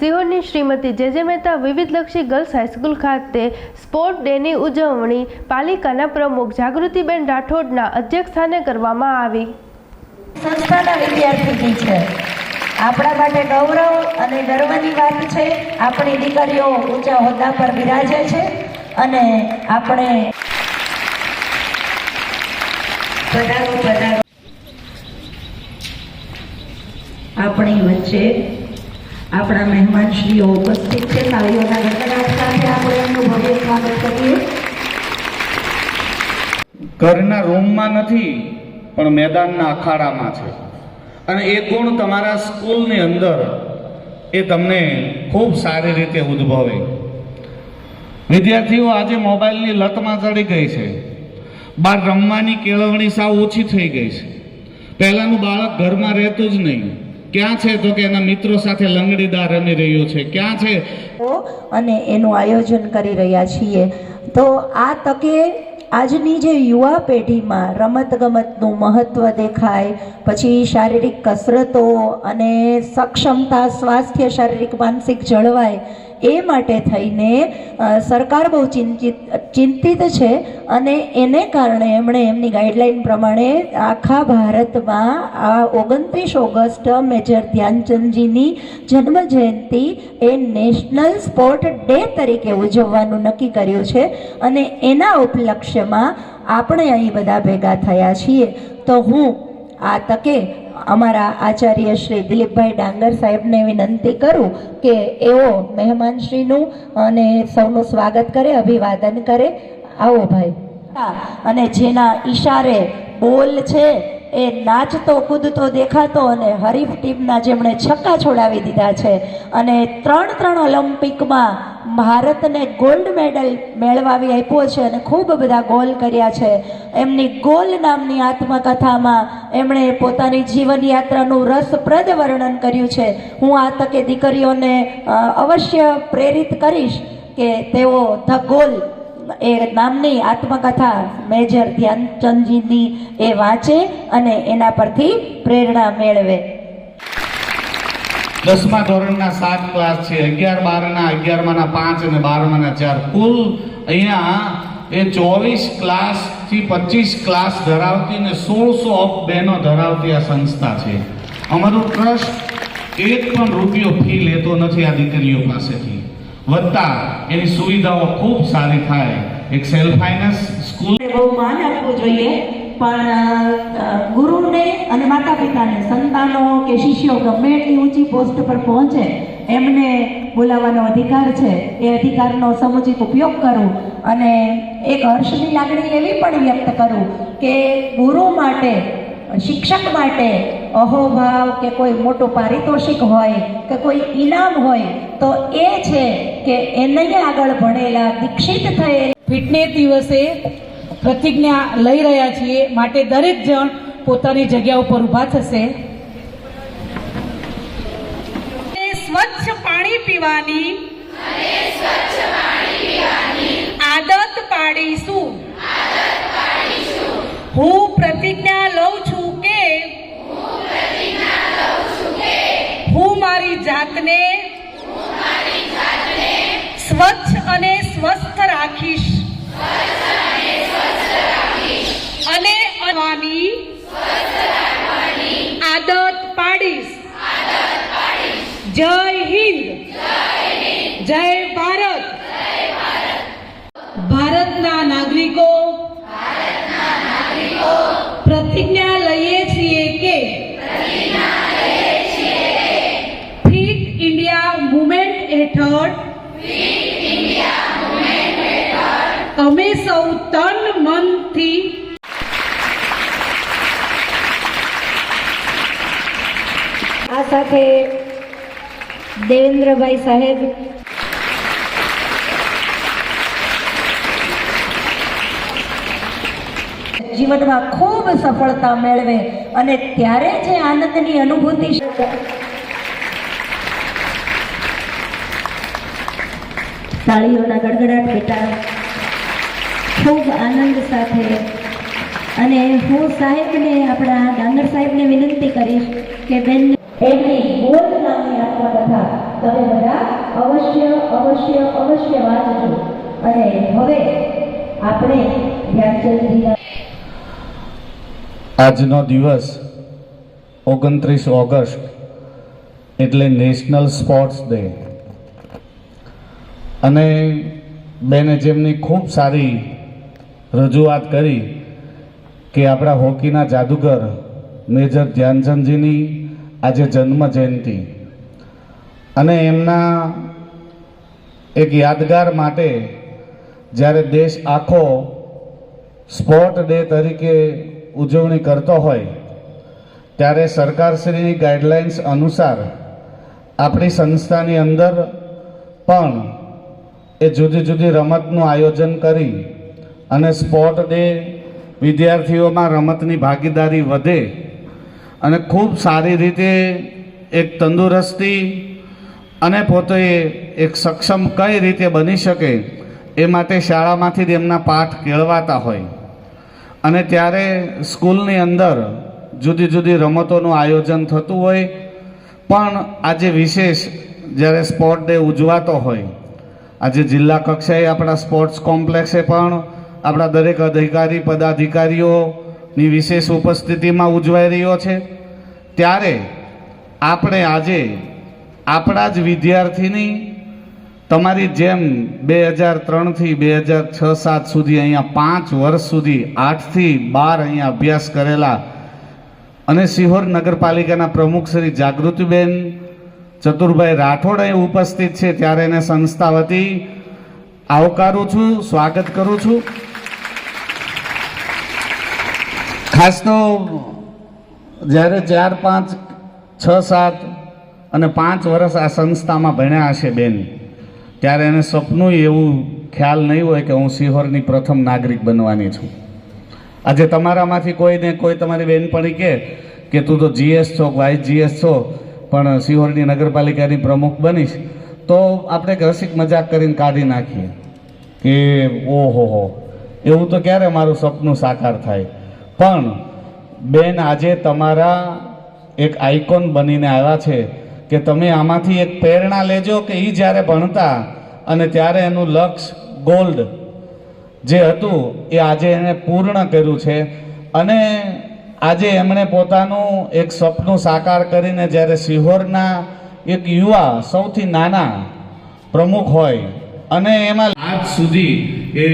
સિહોરની Shrimati J J Mehta વિવિધલક્ષી girls high school ખાતે sport ડેની ઉજવણી પાલિકાના પ્રમુખ જાગૃતિબેન રાઠોડના અધ્યક્ષસ્થાને કરવામાં આવી. સંસ્થાના વિદ્યાર્થી છે આપણા માટે ગૌરવ અને ગર્વની વાત છે, આપણી દીકરીઓ ઊંચા હોદ્દા પર બિરાજે છે અને આપણે આપણી વચ્ચે આપણા મહેમાનશ્રીઓ ઉપસ્થિત છે. તાળીઓના ગણગણાટ સાથે આપણે એમનું ભવ્ય સ્વાગત કરીએ. ઘરના રૂમમાં નથી, પણ મેદાનના અખાડામાં છે. અને એ ગુણ તમારા સ્કૂલની અંદર? એ તમને ખૂબ સારી રીતે ઉદ્ભવે. વિદ્યાર્થીઓ, આજે મોબાઈલની લતમાં ચડી ગઈ છે. બહાર રમવાની કેળવણી સાવ ઓછી થઈ ગઈ છે. પહેલાંનું બાળક ઘરમાં રહેતું જ નહીં. ક્યાં છે? તો કે એના મિત્રો સાથે લંગડીદાર રમી રહ્યો છે. ક્યાં છે? અને એનું આયોજન કરી રહ્યા છીએ. તો આ તકે આજની જે યુવા પેઢીમાં રમતગમતનું મહત્ત્વ દેખાય, પછી શારીરિક કસરતો અને સક્ષમતા, સ્વાસ્થ્ય, શારીરિક, માનસિક જળવાય એ માટે થઈને સરકાર બહુ ચિંતિત ચિંતિત છે અને એને કારણે એમણે એમની ગાઈડલાઈન પ્રમાણે આખા ભારતમાં આ ઓગણત્રીસ ઓગસ્ટ મેજર ધ્યાનચંદજીની જન્મ જયંતિ એ નેશનલ સ્પોર્ટ ડે તરીકે ઉજવવાનું નક્કી કર્યું છે અને એના ઉપલક્ષ્યમાં આપણે અહીં બધા ભેગા થયા છીએ. તો હું આ તકે અમારા આચાર્ય શ્રી દિલીપભાઈ ડાંગર સાહેબને વિનંતી કરું કે એઓ મહેમાનશ્રીનું અને સૌનું સ્વાગત કરે, અભિવાદન કરે. આવો ભાઈ. અને જેના ઈશારે બોલ છે એ નાચતો કૂદતો દેખાતો અને હરીફ ટીમના જેમણે છક્કા છોડાવી દીધા છે. અને ત્રણ ત્રણ ઓલિમ્પિકમાં ભારતને ગોલ્ડ મેડલ મેળવાવી આપ્યો છે અને ખૂબ બધા ગોલ કર્યા છે. એમની ગોલ નામની આત્મકથામાં એમણે પોતાની જીવનયાત્રાનું રસપ્રદ વર્ણન કર્યું છે. હું આ તકે દીકરીઓને અવશ્ય પ્રેરિત કરીશ કે તેઓ ધ ગોલ એ નામની આત્મકથા મેજર ધ્યાનચંદજીની એ વાંચે અને એના પરથી પ્રેરણા મેળવે. દસમા ધોરણના સાત ક્લાસ છે. અગિયાર બારના, અગિયારમાંના પાંચ અને બારમાંના ચાર. કુલ અહીંયા એ ચોવીસ ક્લાસથી પચીસ ક્લાસ ધરાવતી ને સોળસો અપ બહેનો ધરાવતી આ સંસ્થા છે. અમારું ટ્રસ્ટ એક પણ રૂપિયો ફી લેતો નથી આ દીકરીઓ પાસેથી. વધતા એની સુવિધાઓ ખૂબ સારી થાય. એક સેલ્ફ ફાઇનાન્સ સ્કૂલ બહુ માન આપવું જોઈએ, પણ ગુરુને અને માતા પિતાને સંતાનો કે શિષ્યો ગમે એટલી ઊંચી પોસ્ટ પર પહોંચે, એમને બોલાવવાનો અધિકાર છે. એ અધિકારનો સમુચિત ઉપયોગ કરું અને એક હર્ષની લાગણી એવી પણ વ્યક્ત કરું કે ગુરુ માટે, શિક્ષક માટે અહોભાવ કે કોઈ મોટું પારિતોષિક હોય કે કોઈ ઇનામ હોય તો એ છે કે એને આગળ ભણેલા દીક્ષિત થયેલ. ફિટનેસ દિવસે પ્રતિજ્ઞા લઈ રહ્યા છીએ. માટે દરેક જણ પોતાની જગ્યા ઉપર ઊભા થશે. સ્વચ્છ પાણી પીવાની આદત પાડીશું. હું પ્રતિજ્ઞા લઉં છું કે હું મારી જાતને સ્વચ્છ અને સ્વસ્થ રાખીશ. અને અનવાની આદત પાડીશ. જય જય સાથે દેવેન્દ્રભાઈ સાહેબ. જીવનમાં ખૂબ સફળતા મેળવે અને ત્યારે જે આનંદની અનુભૂતિ તાળીઓના ગડગડાટ બેટા, ખૂબ આનંદ સાથે. અને હું સાહેબને, આપણા ડાંગર સાહેબને વિનંતી કરીશ કે બેન એમની બોલ નામની આત્મકથા તમે બધા અવશ્ય અવશ્ય અવશ્ય વાંચજો. અને હવે આપણે ધ્યાનચંદજીના આજનો દિવસ ઓગણત્રીસ ઓગસ્ટ એટલે નેશનલ સ્પોર્ટ્સ ડે. અને બેને જેમની ખૂબ સારી રજૂઆત કરી કે આપણા હોકીના જાદુગર મેજર ધ્યાનચંદજીની આજે જન્મ જયંતિ. અને એમના એક યાદગાર માટે જ્યારે દેશ આખો સ્પોર્ટ ડે તરીકે ઉજવણી કરતો હોય, ત્યારે સરકારશ્રીની ગાઈડલાઇન્સ અનુસાર આપણી સંસ્થાની અંદર પણ એ જુદી જુદી રમતનું આયોજન કરી અને સ્પોર્ટ ડે વિદ્યાર્થીઓમાં રમતની ભાગીદારી વધે અને ખૂબ સારી રીતે એક તંદુરસ્તી અને પોતે એક સક્ષમ કઈ રીતે બની શકે એ માટે શાળામાંથી એમના પાઠ કેળવાતા હોય. અને ત્યારે સ્કૂલની અંદર જુદી જુદી રમતોનું આયોજન થતું હોય, પણ આજે વિશેષ જ્યારે સ્પોર્ટ ડે ઉજવાતો હોય, આજે જિલ્લા કક્ષાએ આપણા સ્પોર્ટ્સ કોમ્પ્લેક્સે પણ આપણા દરેક અધિકારી પદાધિકારીઓની વિશેષ ઉપસ્થિતિમાં ઉજવાઈ રહ્યો છે. ત્યારે આપણે આજે આપણા જ વિદ્યાર્થીની તમારી જેમ બે હજાર ત્રણથી બે હજાર છ સાત સુધી અહીંયા પાંચ વર્ષ સુધી આઠથી બાર અહીંયા અભ્યાસ કરેલા અને સિહોર નગરપાલિકાના પ્રમુખ શ્રી જાગૃતિબેન, ચતુરભાઈ રાઠોડ અહીં ઉપસ્થિત છે. ત્યારે એને સંસ્થા વતી આવકારું છું, સ્વાગત કરું છું. ખાસ તો જ્યારે ચાર, પાંચ, છ, સાત અને પાંચ વર્ષ આ સંસ્થામાં ભણ્યા હશે બેન, ત્યારે એને સપનું એવું ખ્યાલ નહીં હોય કે હું સિહોરની પ્રથમ નાગરિક બનવાની છું. આજે તમારામાંથી કોઈને કોઈ તમારી બેનપણી કહે કે તું તો જીએસ છો વાઇસ જીએસ છો, પણ સિહોરની નગરપાલિકાની પ્રમુખ બનીશ, તો આપણે રસિક મજાક કરીને કાઢી નાખીએ કે ઓહો એવું તો ક્યારે મારું સપનું સાકાર થાય? પણ બેન, આજે તમારા એક આઇકોન બનીને આવ્યા છે કે તમે આમાંથી એક પ્રેરણા લેજો કે એ જ્યારે ભણતા અને ત્યારે એનું લક્ષ્ય ગોલ્ડ જે હતું, એ આજે એણે પૂર્ણ કર્યું છે. અને આજે એમણે પોતાનું એક સપનું સાકાર કરીને જ્યારે સિહોરના એક યુવા, સૌથી નાના પ્રમુખ હોય અને એમાં આજ સુધી એ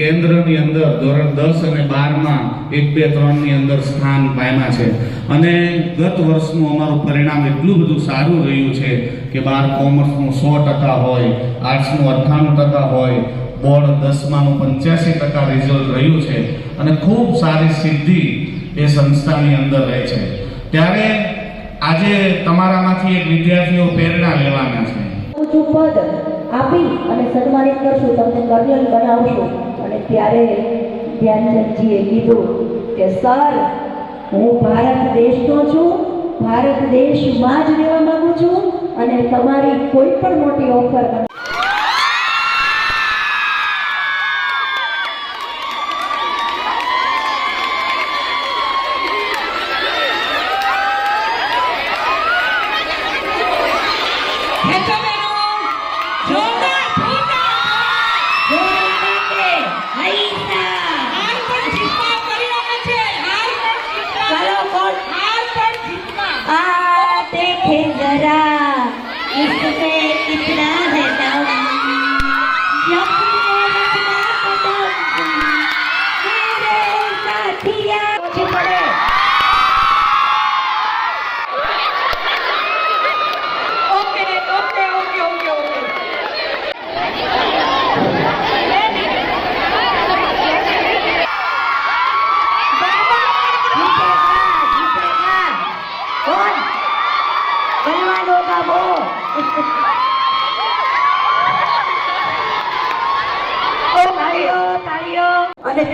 કેન્દ્રની અંદર ધોરણ દસ અને બારમાં એક, બે, ત્રણની અંદર સ્થાન પામ્યા છે. અને ગત વર્ષનું અમારું પરિણામ એટલું બધું સારું રહ્યું છે કે બાર કોમર્સનું સો ટકા હોય, આર્ટ્સનું અઠ્ઠાણું ટકા હોય, બોર્ડ દસમાનું પંચ્યાસી ટકા રિઝલ્ટ રહ્યું છે. અને ખૂબ સારી સિદ્ધિ એ સંસ્થાની અંદર રહે છે. ત્યારે આજે તમારામાંથી એક વિદ્યાર્થીઓ પ્રેરણા લેવાના છે. આપી અને સન્માનિત કરશું. તમને કર્યલ બનાવશું. અને ત્યારે ધ્યાનચંદજીએ કીધું કે, સર, હું ભારત દેશનો છું, ભારત દેશમાં જ રહેવા માંગુ છું અને તમારી કોઈ પણ મોટી ઓફર બહેનો.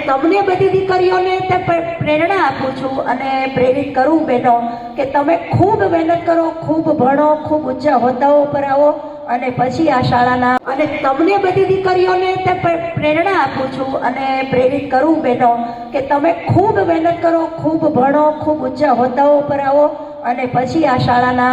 તમને બધી દીકરીઓને તે પ્રેરણા આપું છું અને પ્રેરિત કરું બહેનો કે તમે ખૂબ મહેનત કરો, ખૂબ ભણો, ખૂબ ઊંચા હોદ્દાઓ પર આવો અને પછી આ શાળાના. અને તમને બધી દીકરીઓને તે પ્રેરણા આપું છું અને પ્રેરિત કરું બહેનો કે તમે ખૂબ મહેનત કરો, ખૂબ ભણો, ખૂબ ઊંચા હોદ્દાઓ પર આવો અને પછી આ શાળાના.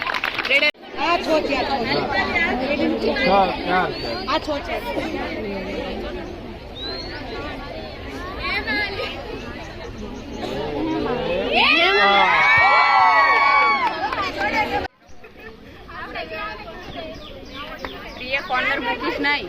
આ છો છે. આ છો છે. પ્રિય કોર્નર મૂકીશ નહીં.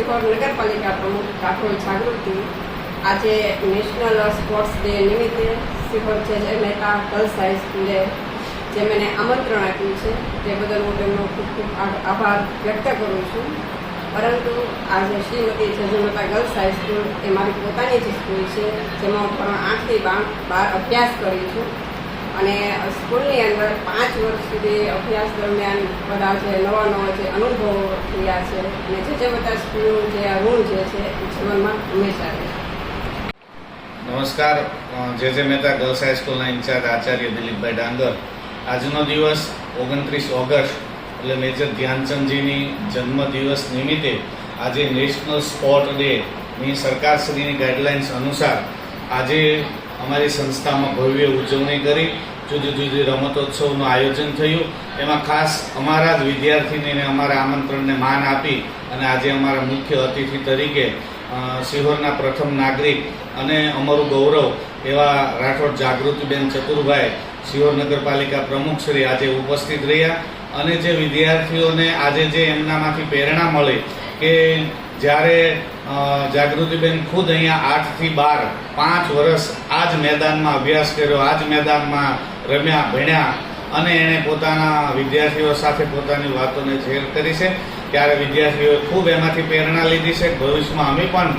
મુસ્તિકોર નગરપાલિકા પ્રમુખ રાઠોડ જાગૃતિ આજે નેશનલ સ્પોર્ટ્સ ડે નિમિત્તે સિહોર જે મહેતા ગર્લ્સ હાઈસ્કૂલે જે મને આમંત્રણ આપ્યું છે. તે બદલ હું તેમનો ખૂબ ખૂબ આભાર વ્યક્ત કરું છું. પરંતુ આજે શ્રીમતી જજુમતા ગર્લ્સ હાઈસ્કૂલ એ મારી પોતાની જ સ્કૂલ છે, જેમાં હું ધોરણ આઠથી બાર અભ્યાસ કરી છું. અને સ્કૂલની અંદર પાંચ વર્ષ સુધી અભ્યાસ દરમિયાન બધા જે નવા નવા જે અનુભવો થયા છે અને જે જે બધા સ્કૂલનું જે ઋણ જે છે જીવનમાં હંમેશા રહે નમસ્કાર જે J Mehta girls હાઈસ્કૂલના in charge Acharya દિલીપભાઈ ડાંગર. આજનો દિવસ ઓગણત્રીસ ઓગસ્ટ એટલે મેજર ધ્યાનચંદજીની જન્મદિવસ નિમિત્તે આજે નેશનલ સ્પોર્ટ ડે ની સરકારશ્રીની ગાઈડલાઇન્સ અનુસાર આજે અમારી સંસ્થામાં ભવ્ય ઉજવણી કરી, જુદી જુદી રમતોત્સવનું આયોજન થયું. એમાં ખાસ અમારા જ વિદ્યાર્થીને અમારા આમંત્રણને માન આપી અને આજે અમારા મુખ્ય અતિથિ તરીકે સિહોરના પ્રથમ નાગરિક અને અમારું ગૌરવ એવા રાઠોડ જાગૃતિબેન ચતુરભાઈ સિહોર નગરપાલિકા પ્રમુખ શ્રી આજે ઉપસ્થિત રહ્યા. અને જે વિદ્યાર્થીઓને આજે જે એમનામાંથી પ્રેરણા મળે કે જ્યારે જાગૃતિબેન ખુદ અહીંયા આઠથી બાર, પાંચ વર્ષ આ જ મેદાનમાં અભ્યાસ કર્યો આ જ મેદાનમાં રમ્યા, ભણ્યા અને એણે પોતાના વિદ્યાર્થીઓ સાથે પોતાની વાતોને શેર કરી છે. ત્યારે વિદ્યાર્થીઓએ ખૂબ એમાંથી પ્રેરણા લીધી છે. ભવિષ્યમાં અમે પણ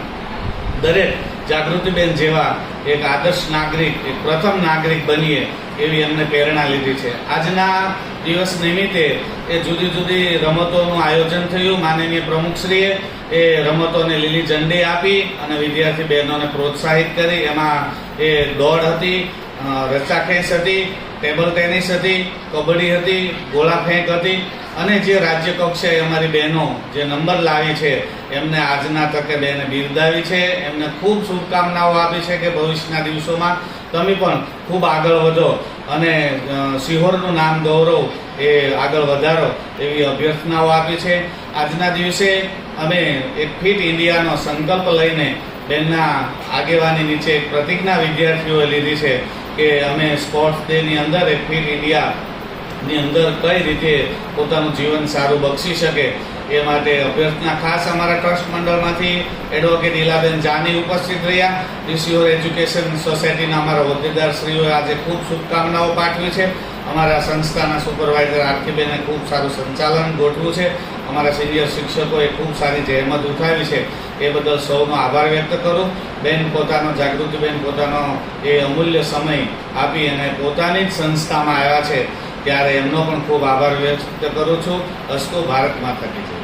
દરેક જાગૃતિબેન જેવા એક આદર્શ નાગરિક, એક પ્રથમ નાગરિક બનીએ એવી એમને પ્રેરણા લીધી છે. આજના દિવસ નિમિત્તે એ જુદી જુદી રમતોનું આયોજન થયું. માનનીય પ્રમુખશ્રીએ એ રમતોને લીલી ઝંડી આપી અને વિદ્યાર્થી બહેનોને પ્રોત્સાહિત કરી. એમાં એ દોડ હતી રચ્ચા રસ્સાખેંચ હતી, ટેબલ ટેનિસ હતી, કબડ્ડી હતી ગોળા ફેંક હતી. અને જે રાજ્ય કક્ષાએ અમારી બહેનો જે નંબર લાવી છે, એમને આજના તકે બેને બિરદાવી છે. એમને ખૂબ શુભકામનાઓ આપી છે કે ભવિષ્યના દિવસોમાં તમે પણ ખૂબ આગળ વધો અને સિહોરનું નામ ગૌરવ એ આગળ વધારો એવી અભ્યર્થનાઓ આપી છે. આજના દિવસે અમે એક ફિટ ઇન્ડિયાનો સંકલ્પ લઈને બેનના આગેવાની નીચે એક પ્રતિજ્ઞા વિદ્યાર્થીઓએ લીધી છે કે અમે સ્પોર્ટ્સ ડેની અંદર એક ફિટ ઇન્ડિયાની અંદર કઈ રીતે પોતાનું જીવન સારું બક્ષી શકે એ માટે અભ્યર્થના ખાસ અમારા ટ્રસ્ટ મંડળમાંથી એડવોકેટ ઇલાબેન જાની ઉપસ્થિત રહ્યા. રિસ્યોર એજ્યુકેશન સોસાયટીના અમારા હોદ્દેદારશ્રીઓએ આજે ખૂબ શુભકામનાઓ પાઠવી છે. અમારા સંસ્થાના સુપરવાઇઝર આરકેબેને ખૂબ સારું સંચાલન ગોઠવું છે. અમારા સિનિયર શિક્ષકોએ ખૂબ સારી જહેમત ઉઠાવી છે. એ બદલ સૌનો આભાર વ્યક્ત કરું. બેન પોતાનો જાગૃતિબેન પોતાનો એ અમૂલ્ય સમય આપી અને પોતાની જ સંસ્થામાં આવ્યા છે. ત્યારે એમનો પણ ખૂબ આભાર વ્યક્ત કરું છું. અસ્તુ ભારત માતા કી